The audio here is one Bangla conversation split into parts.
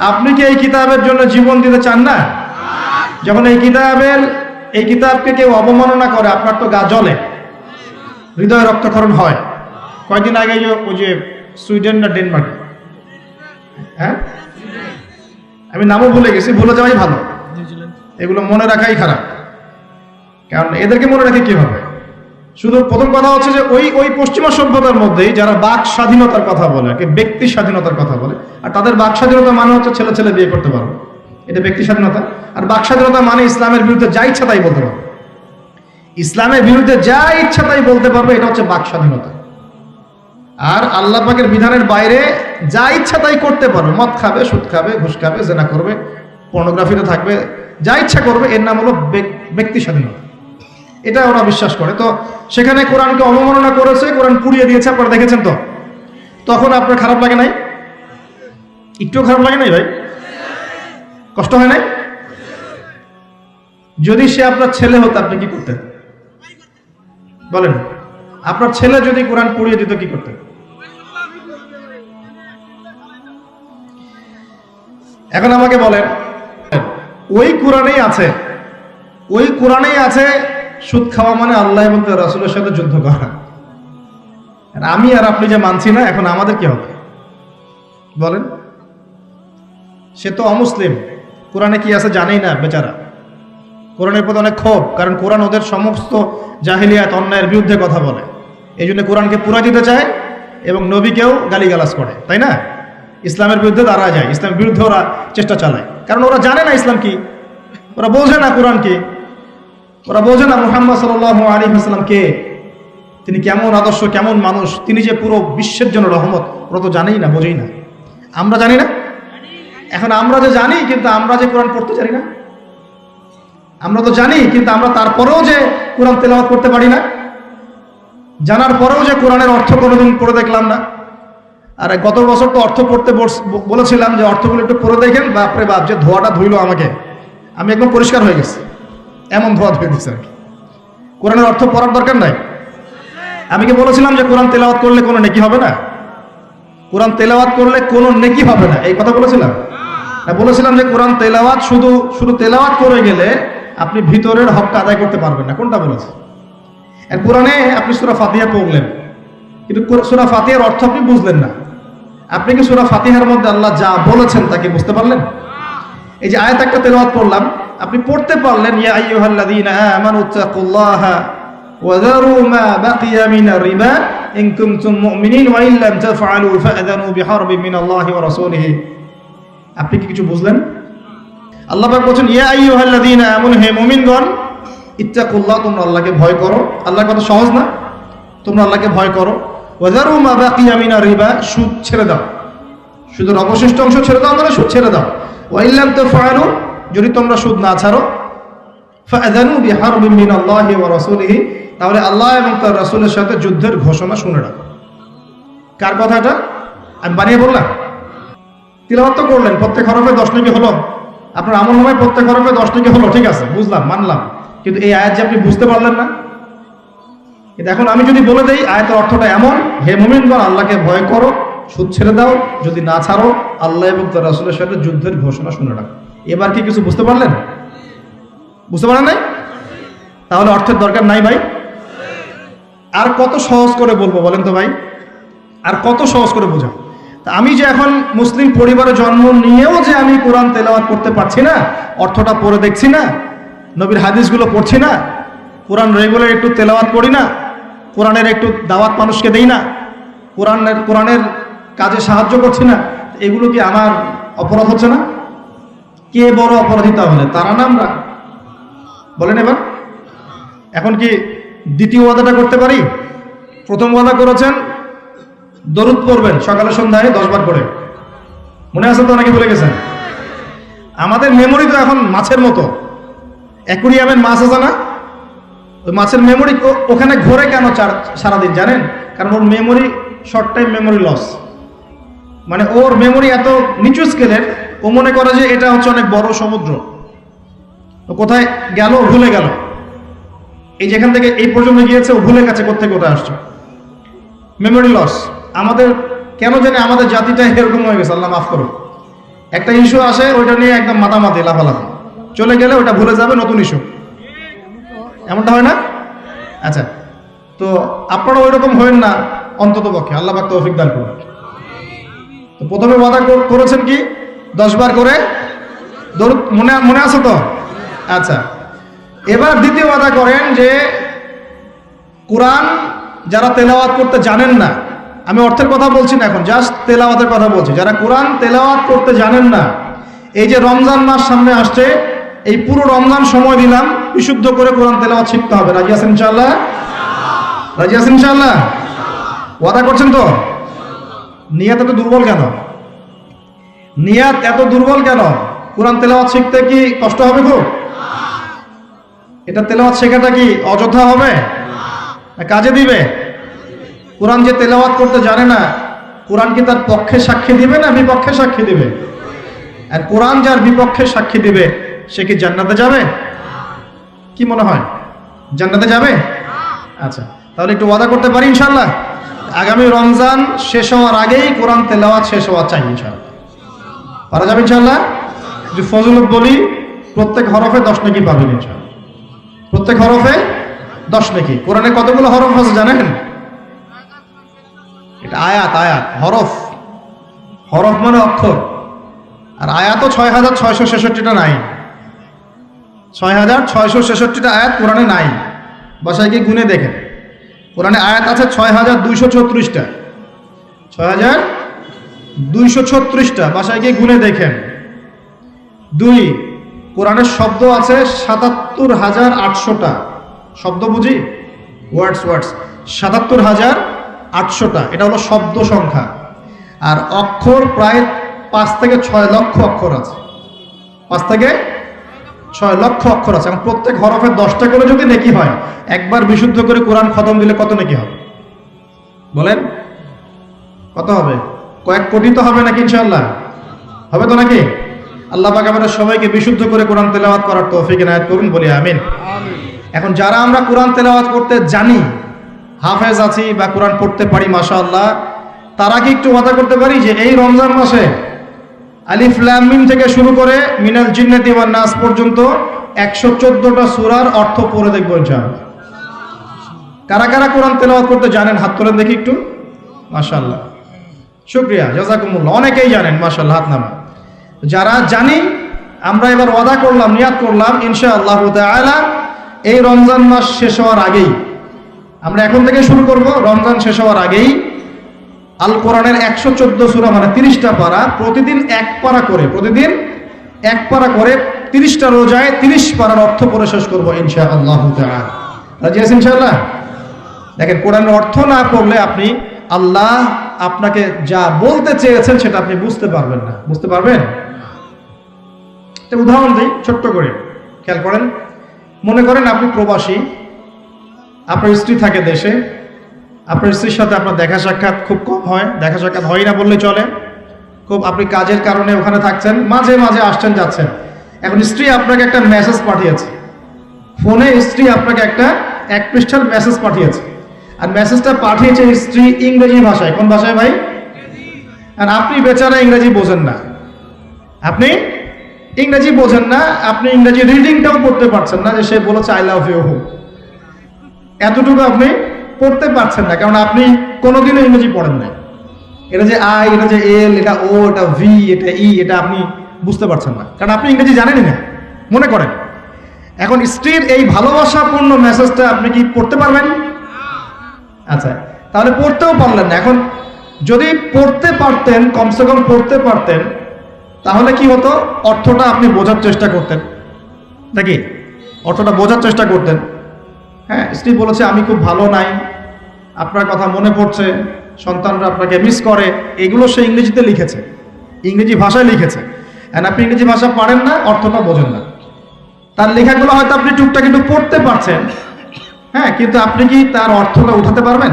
আপনি কি এই কিতাবের জন্য জীবন দিতে চান না? যখন এই কিতাবের এই কিতাবকে কেউ অবমাননা করে আপনার তো গা জলে হৃদয় রক্তক্ষরণ হয়। কয়েকদিন আগে যে ওই যে সুইডেন না ডেনমার্ক? হ্যাঁ? আমি নামও ভুলে গেছি ভুলে যাওয়াই ভালো। এগুলো মনে রাখাই খারাপ। কারণ এদেরকে মনে রাখে কি হবে? শুধু প্রথম কথা হচ্ছে যে ওই ওই পশ্চিমা সভ্যতার মধ্যেই যারা বাক স্বাধীনতার কথা বলে ব্যক্তি স্বাধীনতার কথা বলে, আর তাদের বাক স্বাধীনতা মানে হচ্ছে ছেলে ছেলে বিয়ে করতে পারবে। এটা ব্যক্তি স্বাধীনতা। আর বাক স্বাধীনতা মানে ইসলামের বিরুদ্ধে যা ইচ্ছা তাই বলতে পারবে। ইসলামের বিরুদ্ধে যা ইচ্ছা তাই বলতে পারবে, এটা হচ্ছে বাক স্বাধীনতা। আর আল্লাহ পাকের বিধানের বাইরে যা ইচ্ছা তাই করতে পারবে। মদ খাবে, সুদ খাবে, ঘুষ খাবে, জেনা করবে পর্নোগ্রাফিতে থাকবে, যা ইচ্ছা করবে, এর নাম হলো ব্যক্তি স্বাধীনতা। এটা ওরা বিশ্বাস করে। তো সেখানে কোরআনকে অবমাননা করেছে, কোরআন পুড়িয়ে দিয়েছে, আপনারা দেখেছেন তো? তখন আপনার খারাপ লাগে নাই? একটুও খারাপ লাগে নাই ভাই? কষ্ট হয় নাই? যদি সে আপনার ছেলে হতো, আপনি কি করতেন? বলেন, আপনার ছেলে যদি কোরআন পুড়িয়ে দিত, কি করতেন? এখন আমাকে বলেন, ওই কোরআনেই আছে, ওই কোরআনেই আছে সুদ খাওয়া মানে আল্লাহ এবং তার রাসূলের সাথে যুদ্ধ করা। আমি আর আপনি যে মানছি না, এখন আমাদের কি হবে? বলেন। সে তো অমুসলিম। কোরআনে কি আছে জানেই না বেচারা? কোরআনের প্রতি অনেক ক্ষোভ, কারণ কোরআন ওদের সমস্ত জাহিলিয়াত, অন্যায়ের বিরুদ্ধে কথা বলে। এই জন্য কোরআনকে পুরা দিতে চায় এবং নবীকেও গালিগালাজ করে, তাই না? ইসলামের বিরুদ্ধে দাঁড়া যায়, ইসলামের বিরুদ্ধে ওরা চেষ্টা চালায়। কারণ ওরা জানে না ইসলাম কি। ওরা বোঝে না কোরআন কি। ওরা বোঝে না মুহাম্মদ সাল আলী ইসলাম কে? তিনি কেমন আদর্শ, কেমন মানুষ? তিনি যে পুরো বিশ্বের জন্য রহমত, ওরা তো জানেই না, বোঝেই না। আমরা জানি না? এখন আমরা যে জানি, কিন্তু আমরা যে কোরআন পড়তে জানি না? আমরা তো জানি, কিন্তু আমরা তারপরেও যে কোরআন তেলাওয়াত করতে পারি না? জানার পরেও যে কোরআনের অর্থ কোনোদিন পড়ে দেখলাম না? আর গত বছর তো অর্থ পড়তে বলেছিলাম যে অর্থগুলো একটু পড়ে দেখেন, বাপরে বাপ, যে ধোয়াটা ধুইলো আমাকে। আমি একদম পরিষ্কার হয়ে গেছি। এমন ধোয়া ধুয়ে দিচ্ছে আর কি। কোরআনের অর্থ পড়ার দরকার নাই? আমি কি বলেছিলাম যে কোরআন তেলাওয়াত করলে কোনো নেকি হবে না? কোরআন তেলাওয়াত করলে কোনো নেকি হবে না। এই কথা বলেছিলাম। না বলেছিলাম যে কোরআন তেলাওয়াত শুধু শুধু তেলাওয়াত করে গেলে আপনি ভিতরের হকটা আদায় করতে পারবেন না। কোনটা বলেছে? আর কোরআনে আপনি সুরা ফাতিহা পড়লেন। কিন্তু সুরা ফাতিহার অর্থ আপনি বুঝলেন না। আপনি কি সুরা ফাতিহার মধ্যে আল্লাহ যা বলেছেন তাকে বুঝতে পারলেন? এই যে আয়াত একটা তেলাওয়াত করলাম আপনি পড়তে পারলেন ওয়া ইন ওয়া ইন লাম ওয়া আপনি কি কিছু বুঝলেন? আল্লাহ বলছেন, ইয়া হে তোমরা আল্লাহকে ভয় করো। আল্লাহর কথা সহজ না? তোমরা আল্লাহকে ভয় করো। ওয়া যারু মা বাকিয়া রিবা, সুদ ছেড়ে দাও। সুদের অবশিষ্ট অংশ ছেড়ে দাও মানে সুদ ছেড়ে দাও। ওয়াইল্লাম তো ফায়ালু যদি তোমরা সুদ না ছাড়ো তাহলে আল্লাহ এবং তার রাসূলের সাথে যুদ্ধের ঘোষণা শুনে রাখো। কার কথাটা? আমি বানিয়ে বললাম। তিলাওয়াত তো করলেন, প্রত্যেক হরফে দশ নাকি হলো। আপনার আমল নামে প্রত্যেক হরফে দশ নাকি হলো, ঠিক আছে, বুঝলাম, মানলাম। কিন্তু এই আয়াত যে আপনি বুঝতে পারলেন না। কিন্তু এখন আমি যদি বলে দেই, আয়াতের অর্থটা এমন, হে মুমিনগণ, আল্লাহকে ভয় করো, সুদ ছেড়ে দাও, যদি না ছাড়ো, আল্লাহ এবং তার রাসূলের সাথে যুদ্ধের ঘোষণা শুনে রাখো। এবার কি কিছু বুঝতে পারলেন? বুঝতে পারেন নাই? তাহলে অর্থের দরকার নাই ভাই। আর কত সহজ করে বলব বলেন তো ভাই? আর কত সহজ করে বোঝা তা আমি যে এখন মুসলিম পরিবারে জন্ম নিয়েও যে আমি কোরআন তেলাওয়াত করতে পারছি না, অর্থটা পড়ে দেখছি না, নবীর হাদিসগুলো পড়ছি না, কোরআন রেগুলার একটু তেলাওয়াত করি না, কোরআনের একটু দাওয়াত মানুষকে দেই না, কোরআনের কোরআনের কাজে সাহায্য করছি না, এগুলো কি আমার অপরাধ হচ্ছে না? কে বড় অপরাধী তাহলে তারা না আমরা বলেন এবার। এখন কি দ্বিতীয় ওয়াদাটা করতে পারি? প্রথম ওয়াদা করেছেন, দরুদ পড়বেন সকালে সন্ধ্যায় দশবার করে। মনে আছে তো অনেকে বলে গেছেন? আমাদের মেমোরি তো এখন মাছের মতো। অ্যাকুরিয়ামের মাছ আছে না? ওই মাছের মেমোরি ওখানে ঘোরে কেন চার সারাদিন, জানেন? কারণ ওর memory short time memory loss মানে ওর মেমোরি এত নিচু স্কেলের ও মনে করে যে এটা হচ্ছে অনেক বড় সমুদ্র। কোথায় গেল? ভুলে গেল। এই যেখান থেকে এই পর্যন্ত গিয়েছে, ও ভুলে গেছে কোথেকে কোথায় আসছে। মেমোরি লস আমাদের কেন জানি আমাদের জাতিটা এরকম হয়ে গেছে, আল্লাহ মাফ করো একটা ইস্যু আসে, ওইটা নিয়ে একদম মাতামাতি, লাফালাফি। চলে গেলে ওটা ভুলে যাবে, নতুন ইস্যু এমনটা হয় না? আচ্ছা। তো আপনারা ওই রকম হবেন না অন্তত পক্ষে আল্লাহ তৌফিক দান করুন। তো প্রথমে ওয়াদা কর- করেছেন কি? দশ বার করে মনে মনে আছে তো? আচ্ছা। এবার দ্বিতীয় ওয়াদা করেন যে, কোরআন যারা তেলাওয়াত করতে জানেন না, আমি অর্থের কথা বলছি না এখন জাস্ট তেলাওয়াতের কথা বলছি, যারা কোরআন তেলাওয়াত করতে জানেন না, এই যে রমজান মাস সামনে আসছে, এই পুরো রমজান সময় দিলাম, বিশুদ্ধ করে কোরআন তেলাওয়াত শিখতে হবে। রাজি আছেন ইনশাআল্লাহ? রাজি আছেন ইনশাআল্লাহ? ওয়াদা করছেন তো? নিয়াত এত দুর্বল কেন? নিয়াত এত দুর্বল কেন? কোরআন তেলাওয়াত শিখতে কি কষ্ট হবে খুব? এটা তেলাওয়াত শেখাটা কি অযথা হবে? কাজে দিবে? কোরআন যে তেলাওয়াত করতে জানে না, কোরআন কি তার পক্ষে সাক্ষী দিবে না বিপক্ষে সাক্ষী দিবে? আর কোরআন যার বিপক্ষে সাক্ষী দিবে, সে কি জান্নাতে যাবে? কি মনে হয়? জান্নাতে যাবে? আচ্ছা তাহলে একটু ওয়াদা করতে পারি ইনশাল্লাহ আগামী রমজান শেষ হওয়ার আগেই কোরআন তেলাওয়াত শেষ হওয়া চাই ইনশাল্লাহ পারা যাবে ইনশাল্লাহ যে ফজলত বলি, প্রত্যেক হরফে দশ নাকি ইনশাল্লাহ প্রত্যেক হরফে দশ নাকি। কোরআনে কতগুলো হরফ আছে জানেন? এটা আয়াত আয়াত, হরফ। হরফ মানে অক্ষর। আর আয়াতও ছয় হাজার ছয়শো ছেষট্টিটা নাই। ছয় হাজার ছয়শো ছেষট্টিটা আয়াত কোরআনে নাই। বাসায় গিয়ে গুনে দেখেন। কোরআনে আয়াত আছে ছয় হাজার দুইশো ছত্রিশটা ছয় হাজার দুইশো ছত্রিশটা। বাসায় গিয়ে গুনে দেখেন। দুই, কোরআনের শব্দ আছে সাতাত্তর হাজার আটশোটা। শব্দ বুঝি? ওয়ার্ডস ওয়ার্ডস সাতাত্তর হাজার আটশোটা। এটা হলো শব্দ সংখ্যা। আর অক্ষর প্রায় পাঁচ থেকে ছয় লক্ষ অক্ষর আছে। পাঁচ থেকে ছয় লক্ষ অক্ষর আছে। এখন প্রত্যেক হরফের দশটা করে যদি নেকি হয়, একবার বিশুদ্ধ করে কোরআন খতম দিলে কত নেকি হবে? বলেন, কত হবে? কয়েক কোটি তো হবে নাকি ইনশাল্লাহ হবে তো নাকি? আল্লাহ পাক আমাদের সবাইকে বিশুদ্ধ করে কোরআন তেলাওয়াত করার তৌফিক এনায়েত করুন বলি আমিন। এখন যারা আমরা কোরআন তেলাওয়াত করতে জানি হাফেজ আছি বা কোরআন পড়তে পারি মাশাআল্লাহ তারা কি একটু ওয়াদা করতে পারি যে এই রমজান মাসে আলিফ লাম মিম থেকে শুরু করে মিনাল জিন্নাতি ওয়ান নাস পর্যন্ত একশো চোদ্দটা সূরার অর্থ পড়ে দেখব ইনশাআল্লাহ। কারা কারা কোরআন তেলাওয়াত করতে জানেন? হাত তোলেন দেখি একটু। মাশাআল্লাহ। শুক্রিয়া, জাজাকুমুল্লাহ। অনেকেই জানেন, মাশাআল্লাহ, হাত নামা। যারা জানি আমরা এবার ওয়াদা করলাম নিয়াত করলাম ইনশা আল্লাহ তাআলা, এই রমজান মাস শেষ হওয়ার আগেই। আমরা এখন থেকে শুরু করব, রমজান শেষ হওয়ার আগেই। আল কোরআনের একশো চোদ্দ সুরা মানে তিরিশটা পারা, প্রতিদিন এক পারা করে, প্রতিদিন এক পারা করে তিরিশটা রোজায় তিরিশ পারার অর্থ পড়ে শেষ করব ইনশা আল্লাহ রাজি আছেন ইনশাআল্লাহ? দেখেন, কোরআনের অর্থ না পড়লে আপনি আল্লাহ আপনাকে যা বলতে চেয়েছেন সেটা আপনি বুঝতে পারবেন না। বুঝতে পারবেন? উদাহরণ দিই, ছোট্ট করে। খেয়াল করেন? মনে করেন আপনি প্রবাসী, আপনার স্ত্রী থাকে দেশে, আপনার স্ত্রীর সাথে আপনার দেখা সাক্ষাৎ খুব কম হয়, দেখা সাক্ষাৎ হয় না বললে চলে। খুব আপনি কাজের কারণে ওখানে থাকছেন, মাঝে মাঝে আসছেন, যাচ্ছেন। এখন স্ত্রী আপনাকে একটা মেসেজ পাঠিয়েছে। ফোনে স্ত্রী আপনাকে একটা এক পৃষ্ঠার মেসেজ পাঠিয়েছে। আর মেসেজটা পাঠিয়েছে স্ত্রী ইংরেজি ভাষায়। কোন ভাষায় ভাই? আর আপনি বেচারা ইংরেজি বোঝেন না। আপনি ইংরেজি বোঝেন না, আপনি ইংরেজি রিডিংটাও পড়তে পারছেন না যে সে বলেছে আই লাভ ইউ এতটুকু আপনি পড়তে পারছেন না, কারণ আপনি কোনোদিনও ইংরেজি পড়েন না এটা যে আই এটা যে এল এটা ও এটা ভি এটা ই এটা আপনি বুঝতে পারছেন না। কারণ আপনি ইংরেজি জানেনই না, মনে করেন। এখন স্ত্রীর এই ভালোবাসাপূর্ণ মেসেজটা আপনি কি পড়তে পারবেন? আচ্ছা তাহলে পড়তেও পারলেন না। এখন যদি পড়তে পারতেন, কমসে কম পড়তে পারতেন, তাহলে কি হতো? অর্থটা আপনি বোঝার চেষ্টা করতেন। নাকি? অর্থটা বোঝার চেষ্টা করতেন। হ্যাঁ স্ত্রী বলেছে, আমি খুব ভালো নাই। আপনার কথা মনে পড়ছে। সন্তানরা আপনাকে মিস করে। এগুলো সে ইংরেজিতে লিখেছে। ইংরেজি ভাষায় লিখেছে। আর আপনি ইংরেজি ভাষা পারেন না, অর্থটা বোঝেন না। তার লেখাগুলো হয়তো আপনি টুকটা কিন্তু পড়তে পারছেন। হ্যাঁ কিন্তু আপনি কি তার অর্থটা উঠাতে পারবেন?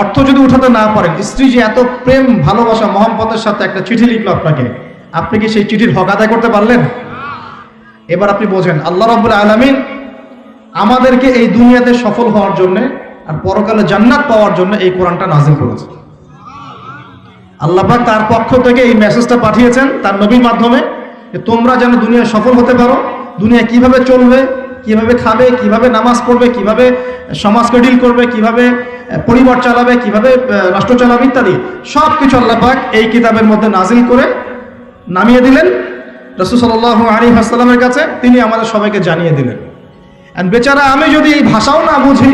অর্থ যদি উঠাতে না পারেন, স্ত্রী যে এত প্রেম, ভালোবাসা মোহাম্মতের সাথে একটা চিঠি লিখলো আপনাকে, আপনি কি সেই চিঠির হক আদায় করতে পারলেন? এবার আপনি বোঝেন, আল্লাহ রাব্বুল আলামিন আমাদেরকে এই দুনিয়াতে সফল হওয়ার জন্য আর পরকালে জান্নাত পাওয়ার জন্য এই কোরআনটা নাজিল করেছে। আল্লাপাক তার পক্ষ থেকে এই মেসেজটা পাঠিয়েছেন তার নবীর মাধ্যমে যে তোমরা যেন দুনিয়ায় সফল হতে পারো, দুনিয়া কীভাবে চলবে কীভাবে খাবে, কীভাবে নামাজ পড়বে, কীভাবে সমাজকে ডিল করবে, কীভাবে পরিবার চালাবে, কীভাবে রাষ্ট্র চালাবে ইত্যাদি সব কিছু আল্লাহ পাক এই কিতাবের মধ্যে নাজিল করে নামিয়ে দিলেন। রসুল সাল্লাহ আলী আসসালামের কাছে তিনি আমাদের সবাইকে জানিয়ে দিলেন। আর বেচারা, আমি যদি এই ভাষাও না বুঝি,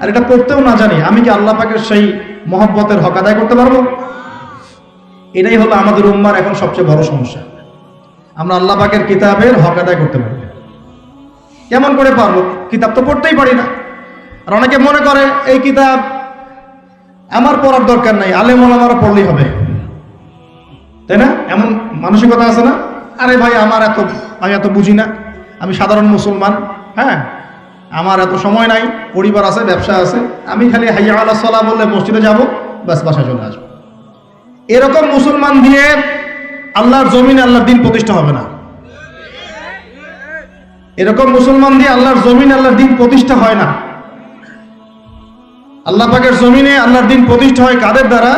আর এটা পড়তেও না জানি, আমি কি আল্লাহ পাকের সেই মহব্বতের হক আদায় করতে পারব? এটাই হলো আমাদের উম্মার এখন সবচেয়ে বড় সমস্যা। আমরা আল্লাহ পাকের কিতাবের হক আদায় করতে পারি না। কেমন করে পারব কিতাব তো পড়তেই পারি না। আর অনেকে মনে করে, এই কিতাব আমার পড়ার দরকার নাই, আলেম ওলামারা পড়লেই হবে। তাই না? এমন মানসিকতা আছে না? আরে ভাই, আমার এত, আমি এত বুঝি না। আমি সাধারণ মুসলমান হ্যাঁ? আমার এত সময় নাই, পরিবার আছে, ব্যবসা আছে। আমি খালি হাইয়া আল্লাহ সাল্লাহ বললে মসজিদে যাব, ব্যাস, বাসায় চলে আসব। এরকম মুসলমান দিয়ে আল্লাহর জমিন আল্লাহর দিন প্রতিষ্ঠা হবে না। এরকম মুসলমান দিয়ে আল্লাহর জমিন, আল্লাহর দিন প্রতিষ্ঠা হয় না। আল্লাহ পাকের জমিনে আল্লাহর দিন প্রতিষ্ঠা হয় কাদের দ্বারা?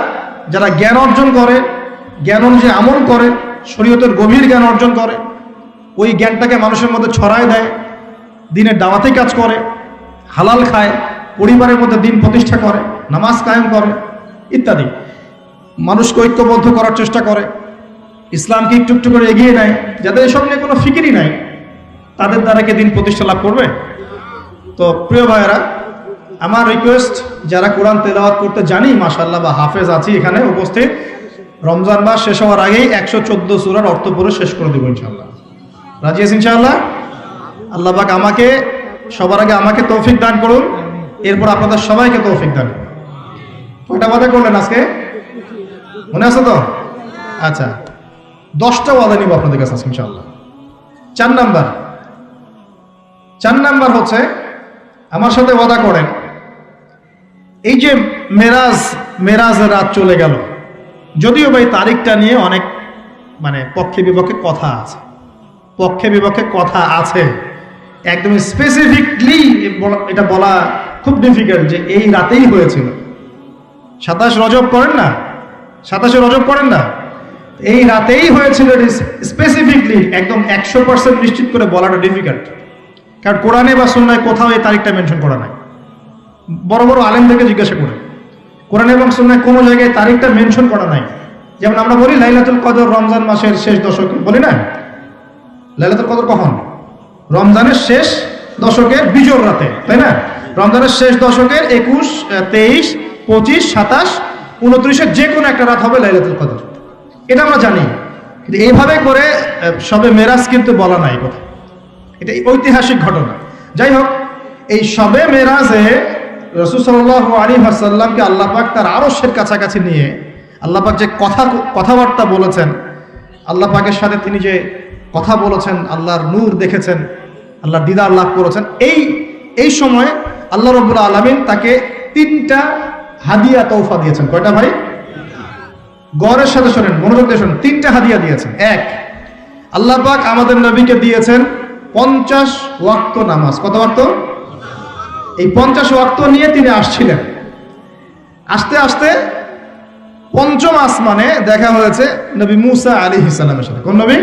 যারা জ্ঞান অর্জন করে, জ্ঞান অনুযায়ী আমল করে, শরীয়তের গভীর জ্ঞান অর্জন করে, ওই জ্ঞানটাকে মানুষের মধ্যে ছড়ায় দেয়, দিনের দাওয়াতে কাজ করে, হালাল খায়, পরিবারের মধ্যে দিন প্রতিষ্ঠা করে, নামাজ কায়েম করে, ইত্যাদি। মানুষকে ঐক্যবদ্ধ করার চেষ্টা করে, ইসলামকে একটু একটু করে এগিয়ে নেয়, যাদের এসব নিয়ে কোনো ফিকিরই নাই। তাদের দ্বারা কি দিন প্রতিষ্ঠা লাভ করবে? তো প্রিয় ভাইয়েরা, আমার রিকোয়েস্ট যারা কোরআন তেলাওয়াত করতে জানি মাশাল্লাহ বা হাফেজ আছি এখানে উপস্থিত, রমজান মাস শেষ হওয়ার আগেই একশো চোদ্দ সুরার অর্থ পড়ে শেষ করে দেবো ইনশাল্লাহ রাজি আছি ইনশাআল্লাহ? আল্লাহ পাক আমাকে, সবার আগে আমাকে তৌফিক দান করুন, এরপর আপনাদের সবাইকে তৌফিক দান করুন। কয়টা ওয়াদা করলেন আজকে? মনে আছে তো? আচ্ছা দশটা ওয়াদা নিব আপনাদের কাছে আজকে ইনশাআল্লাহ। চার নাম্বার চার নাম্বার হচ্ছে, আমার সাথে ওয়াদা করেন, এই যে মেরাজ মেরাজের রাত চলে গেল, যদিও ভাই তারিখটা নিয়ে অনেক মানে পক্ষে বিপক্ষে কথা আছে, পক্ষে বিপক্ষে কথা আছে, একদম স্পেসিফিকলি এটা বলা খুব ডিফিকাল্ট যে এই রাতেই হয়েছিল। সাতাশ রজব করেন না? সাতাশে রজব করেন না? এই রাতেই হয়েছিল স্পেসিফিকলি একদম একশো পার্সেন্ট নিশ্চিত করে বলাটা ডিফিকাল্ট কারণ কোরআনে বা সুন্নায় কোথাও এই তারিখটা মেনশন করা নাই। বড় বড় আলেমদেরকে জিজ্ঞাসা করে। কোরআন এবং সুন্নায় কোনো জায়গায় তারিখটা মেনশন করা নাই। যেমন আমরা বলি লাইলাতুল কদর রমজান মাসের শেষ দশকে, বলি না? লাইলাতুল কদর কখন? রমজানের শেষ দশকের বিজোর রাতে, তাই না? রমজানের শেষ দশকের একুশ তেইশ, পঁচিশ, সাতাশ উনত্রিশের যে কোনো একটা রাত হবে লাইলাতুল কদর। এটা আমরা জানি। কিন্তু এইভাবে করে সবে মেরাজ কিন্তু বলা নাই কথা। এটা ঐতিহাসিক ঘটনা। যাই হোক এই সবে মেরাজে রসুল সাল্লাহ আলী হাসাল্লামকে আল্লাহ পাক তার আরশের কাছাকাছি নিয়ে আল্লাহ পাক যে কথা, কথাবার্তা বলেছেন, আল্লাহ পাকের সাথে তিনি যে কথা বলেছেন, আল্লাহর নূর দেখেছেন, আল্লাহর দিদার লাভ করেছেন, এই এই সময় আল্লাহ রবুল্লা আলমিন তাকে তিনটা হাদিয়া তৌফা দিয়েছেন। কয়টা ভাই? গড়ের সাথে শোনেন, মনোযোগ দিয়ে শোনেন। তিনটা হাদিয়া দিয়েছেন। এক, আল্লাহ পাক আমাদের নবীকে দিয়েছেন পঞ্চাশ ওয়াক্ত নামাজ। কত ওয়াক্ত? এই পঞ্চাশ ওয়াক্ত নিয়ে তিনি আসছিলেন। আসতে আসতে পঞ্চম আসমানে দেখা হয়েছে নবী মুসা আলী ইসলামের সাথে। কোন নবী?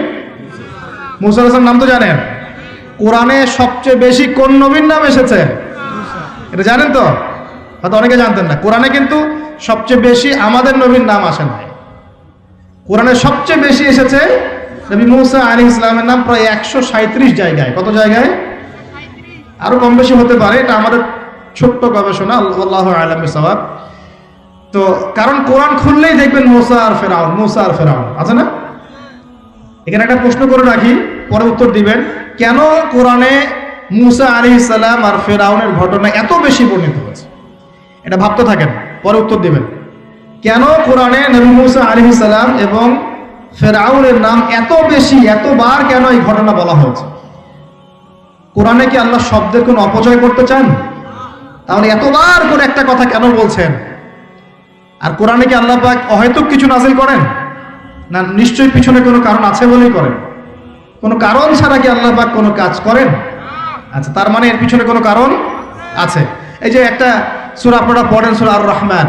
মুসা আলাইসালাম নাম তো জানেন? কোরআনে সবচেয়ে বেশি কোন নবীর নাম এসেছে? এটা জানেন তো? হয়তো অনেকে জানতেন না। কোরআনে কিন্তু সবচেয়ে বেশি আমাদের নবীর নাম আসে নাই। কোরআনে সবচেয়ে বেশি এসেছে নবী মুসা আলী ইসলামের নাম প্রায় একশো সাঁত্রিশ জায়গায়। কত জায়গায়? আরও কম বেশি হতে পারে, এটা আমাদের ছোট্ট গবেষণা, আল্লাহ আলমের সবাব তো কারণ কোরআন খুললেই দেখবেন মোসা আর ফেরাউন, মোসা আর ফেরাউন, আছে না? এখানে একটা প্রশ্ন করে রাখি, পরে উত্তর দিবেন, কেন কোরআনে মুসা আলী ইসলাম আর ফেরাউনের ঘটনা এত বেশি বর্ণিত হয়েছে? এটা ভাবতে থাকেন, পরে উত্তর দিবেন। কেন কোরআনে নবী মুসা আলী ইসলাম এবং ফেরাউনের নাম এত বেশি, এতবার কেন এই ঘটনা বলা হয়েছে? কোরআনে কি আল্লাহ শব্দের কোন অপচয় করতে চান? তাহলে এতবার করে একটা কথা কেন বলছেন? আর কোরআনে কি আল্লাহ অহেতুক কিছু নাজিল করেন? না, নিশ্চয়ই পিছনে কোনো কারণ আছে বলেই করেন। কোনো কারণ ছাড়া কি আল্লাহ পাক কোনো কাজ করেন? আচ্ছা তার মানে এর পিছনে কোনো কারণ আছে। এই যে একটা সুরা আপনারা পড়েন সুরা আর রহমান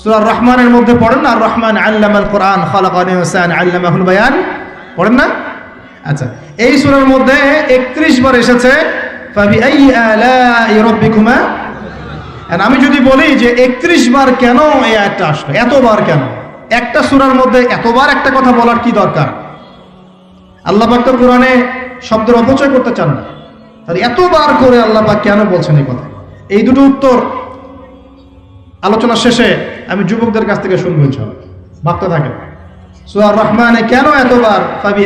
সূরা রহমানের মধ্যে পড়েন আর রহমান আল্লামাল কোরআন খালাকাল ইনসান আল্লামাহুল বায়ান। পড়েন না? আচ্ছা এই সূরার মধ্যে 31 বার এসেছে আমি যদি বলি যে 31 বার কেন এই আয়াতটা আসলো? এতবার কেন? একটা সুরার মধ্যে এতবার একটা কথা বলার কি দরকার? আল্লাহ পাক তো কোরআনে শব্দের অপচয় করতে চান না। তাহলে এতবার করে আল্লাহ পাক কেন বলছেন এই কথা? এই দুটো উত্তর আলোচনা শেষে আমি যুবকদের কাছ থেকে শুনব ইনশাআল্লাহ। ভাবতে থাকেন। সুয়ার রহমানে কেন এতবার ফাবি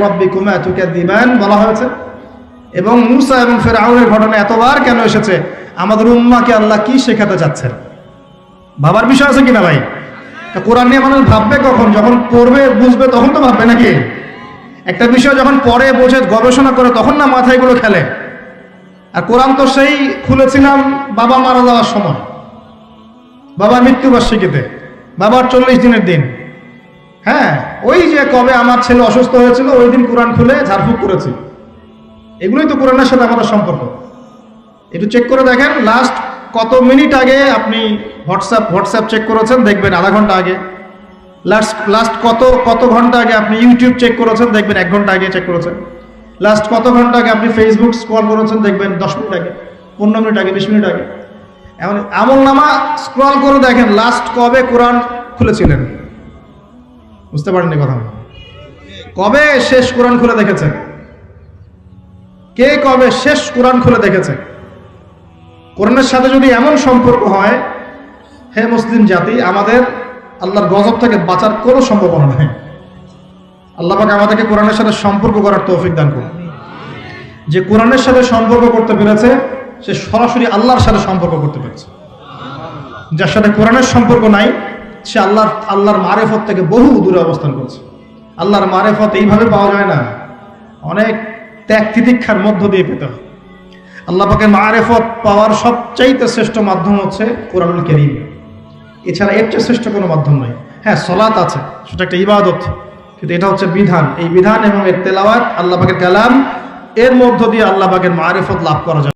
রাব্বিকুমা তুকাদ্দিবান বলা হয়েছে? এবং মুসা এবং ফেরাউনের ঘটনা এতবার কেন এসেছে? আমাদের উম্মাকে আল্লাহ কি শেখাতে চাচ্ছেন? ভাবার বিষয় আছে কিনা ভাই? তা কোরআন নিয়ে মানুষ ভাববে কখন? যখন পড়বে, বুঝবে, তখন তো ভাববে নাকি? একটা বিষয় যখন পড়ে, বোঝে, গবেষণা করে, তখন না মাথায়গুলো খেলে। আর কোরআন তো সেই খুলেছিলাম বাবা মারা যাওয়ার সময়। বাবার মৃত্যুবার্ষিকীতে, বাবার চল্লিশ দিনের দিন। হ্যাঁ ওই যে কবে আমার ছেলে অসুস্থ হয়েছিল, ওই দিন কোরআন খুলে ঝাড়ফুঁক করেছি। এগুলোই তো কোরআনের সাথে আমাদের সম্পর্ক। একটু চেক করে দেখেন লাস্ট কত মিনিট আগে আপনি হোয়াটসঅ্যাপ হোয়াটসঅ্যাপ চেক করেছেন, দেখবেন আধা ঘণ্টা আগে। লাস্ট লাস্ট কত কত ঘণ্টা আগে আপনি ইউটিউব চেক করেছেন, দেখবেন এক ঘণ্টা আগে চেক করেছেন। লাস্ট কত ঘণ্টা আগে আপনি ফেসবুক স্ক্রল করেছেন, দেখবেন দশ মিনিট আগে, পনেরো মিনিট আগে, বিশ মিনিট আগে। এমন আমল নামা স্ক্রল করে দেখেন লাস্ট কবে কোরআন খুলেছিলেন? বুঝতে পারেননি কথা কবে শেষ কোরআন খুলে দেখেছেন? কে কবে শেষ কোরআন খুলে দেখেছে কোরআনের সাথে যদি এমন সম্পর্ক হয়, হে মুসলিম জাতি, আমাদের আল্লাহর গজব থেকে বাঁচার কোনো সম্ভাবনা নেই। আল্লাহ আমাদেরকে কোরআনের সাথে সম্পর্ক করার তৌফিক দান করুন। যে কোরআনের সাথে সম্পর্ক করতে পেরেছে সে সরাসরি আল্লাহর সাথে সম্পর্ক করতে পেরেছে। যার সাথে কোরআনের সম্পর্ক নাই, সে আল্লাহর আল্লাহর মারেফত থেকে বহু দূরে অবস্থান করছে। আল্লাহর মারেফত এইভাবে পাওয়া যায় না। অনেক ত্যাগ তিতিক্ষার মধ্য দিয়ে পেতে হয়। আল্লাহ পাকের মারেফত পাওয়ার সবচাইতে শ্রেষ্ঠ মাধ্যম হচ্ছে কোরআনুল করিম। এছাড়া এর চেয়ে শ্রেষ্ঠ কোনো মাধ্যম নয় হ্যাঁ সলাত আছে, সেটা একটা ইবাদত। কিন্তু এটা হচ্ছে বিধান। এই বিধান এবং এর তেলাওয়াত আল্লাহ পাকের কালাম, এর মধ্য দিয়ে আল্লাহ পাকের মারেফত লাভ করা যায়।